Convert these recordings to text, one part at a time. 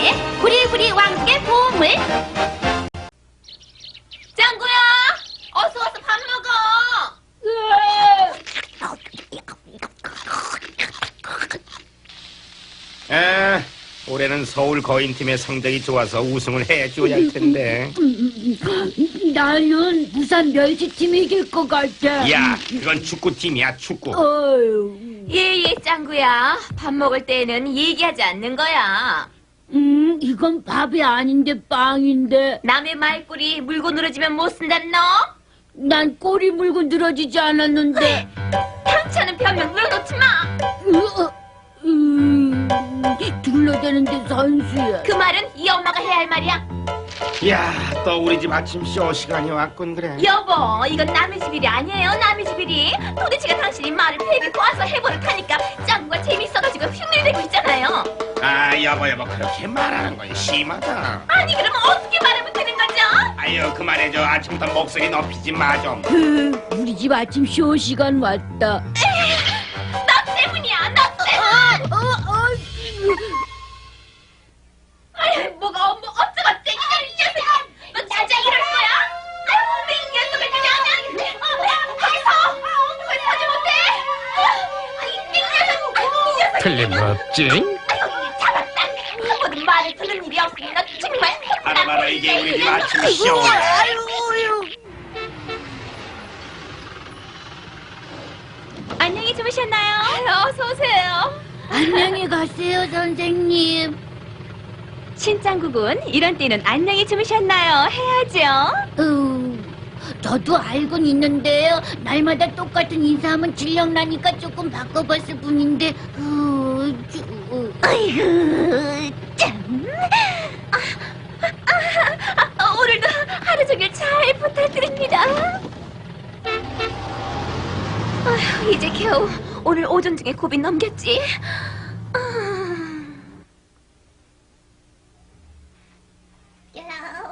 짱구야의 부리부리 왕국의 보물. 짱구야, 어서 와서 밥 먹어. 아, 올해는 서울 거인팀의 성적이 좋아서 우승을 해줘야 할 텐데. 나는 부산 멸치팀이 이길 것 같아. 야, 그건 축구팀이야, 축구. 어휴, 예예, 짱구야. 밥 먹을 때는 얘기하지 않는 거야. 음, 이건 밥이 아닌데 빵인데. 남의 말꼬리 물고 늘어지면 못 쓴단 너. 난 꼬리 물고 늘어지지 않았는데. 상처는 변명 물어놓지 마. 으, 어, 음, 둘러대는데 선수야. 그 말은 이 엄마가 해야 할 말이야. 야, 또 우리 집 아침 쇼 시간이 왔군, 그래. 여보, 이건 남의 집 일이 아니에요, 남의 집 일이. 도대체가 당신이 말을 베비고 와서 해보를 타니까 여보, 여보, 그렇게 말하는 건 심하다. 아니, 그러면 어떻게 말하면 되는 거죠? 아유, 그만해줘. 아침부터 목소리 높이지 마, 좀. 으, 우리 집 아침 쇼 시간 왔다. 너 때문이야, 너 때문! 어, 어, 아유, 뭐가 엄마 어쩌고 땡기냐, 이 녀석아! 너 진짜 이럴 거야? 아유, 이 녀석을 그냥, 어, 야, 거기서! 왜 타지 못해? 아이, 이 녀석! 이 녀석! 틀림없지? 말을 듣는 일이 없으니 너 정말 바로 바로 이게 우리 집 아침 쇼야. 아유, 아유. 안녕히 주무셨나요? 어서 오세요. 안녕히 가세요, 선생님. 신짱구군, 이런 때는 안녕히 주무셨나요? 해야죠. 으, 저도 알고는 있는데요. 날마다 똑같은 인사하면 질려나니까 조금 바꿔봤을 뿐인데, 으, 주, 아이고, 참. 아, 아, 아, 오늘도 하루 종일 잘 부탁드립니다. 아휴, 이제 겨우 오늘 오전 중에 고비 넘겼지. 아.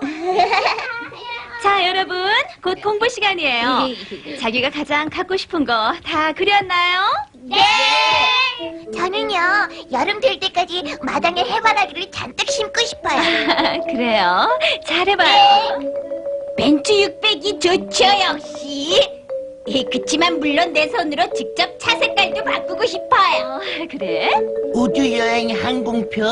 자, 여러분, 곧 공부 시간이에요. 자기가 가장 갖고 싶은 거 다 그렸나요? 네! 저는요, 여름 될 때까지 마당에 해바라기를 잔뜩 심고 싶어요. 그래요. 잘해봐요. 벤츠 600이 좋죠, 역시. 예, 그치만 물론 내 손으로 직접 차 색깔도 바꾸고 싶어요. 어, 그래? 우주 여행 항공표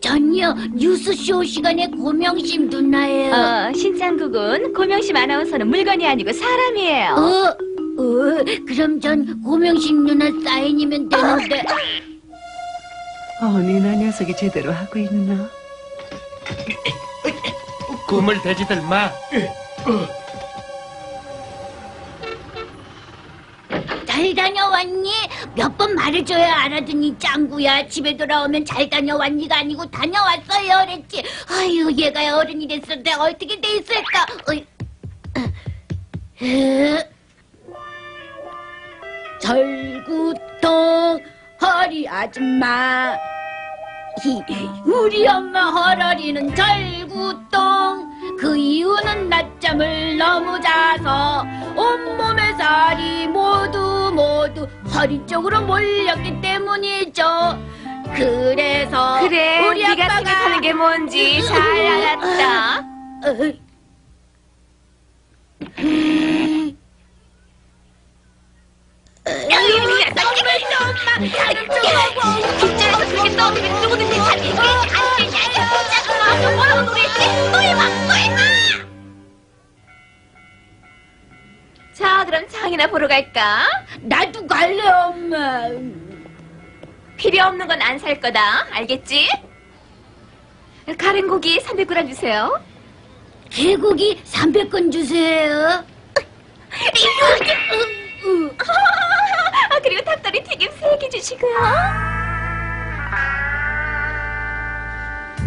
전요 뉴스쇼 시간에 고명심 누나예요. 어, 신짱국은 고명심 아나운서는 물건이 아니고 사람이에요. 어, 어, 그럼 전 고명심 누나 사인이면 되는데. 어느 나 녀석이 제대로 하고 있나? 꿈을 돼지들 마 잘 다녀왔니? 몇 번 말해줘야 알아듣니 짱구야 집에 돌아오면 잘 다녀왔니가 아니고 다녀왔어요 그랬지 아유 얘가 어른이 됐을 때 어떻게 돼 있을까 어이. 으. 절구통 허리 아줌마. 히, 우리 엄마 헐어리는 절구통 그 이유는 낮잠을 너무 자서 온몸의 살이 모두 모두 허리 쪽으로 몰렸기 때문이죠. 그래서 그래, 우리 네가 아빠가 생각하는 게 뭔지 잘 알았다. 자, 그럼 장이나 보러 갈까? 나도 갈래 엄마 필요 없는 건 안 살 거다. 알겠지? 가른 고기 300g 주세요. 개고기 300건 주세요 아, 그리고 닭다리 튀김 3개 주시고요.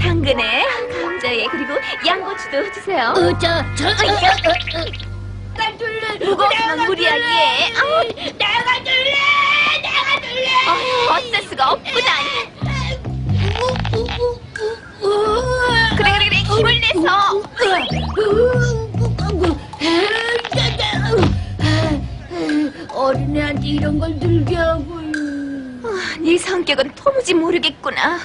당근에, 감자에, 그리고 양고추도 주세요. 어, 저, 저, 어, 어, 어, 어. 내가 줄래 무거우면 무리하게. 아우, 내가 줄래 내가 줄래 어휴, 어쩔 수가 없구나. 그래, 그래, 그래, 힘을 내서. 어린애한테 이런 걸 들게 하고 네 성격은 도무지 모르겠구나.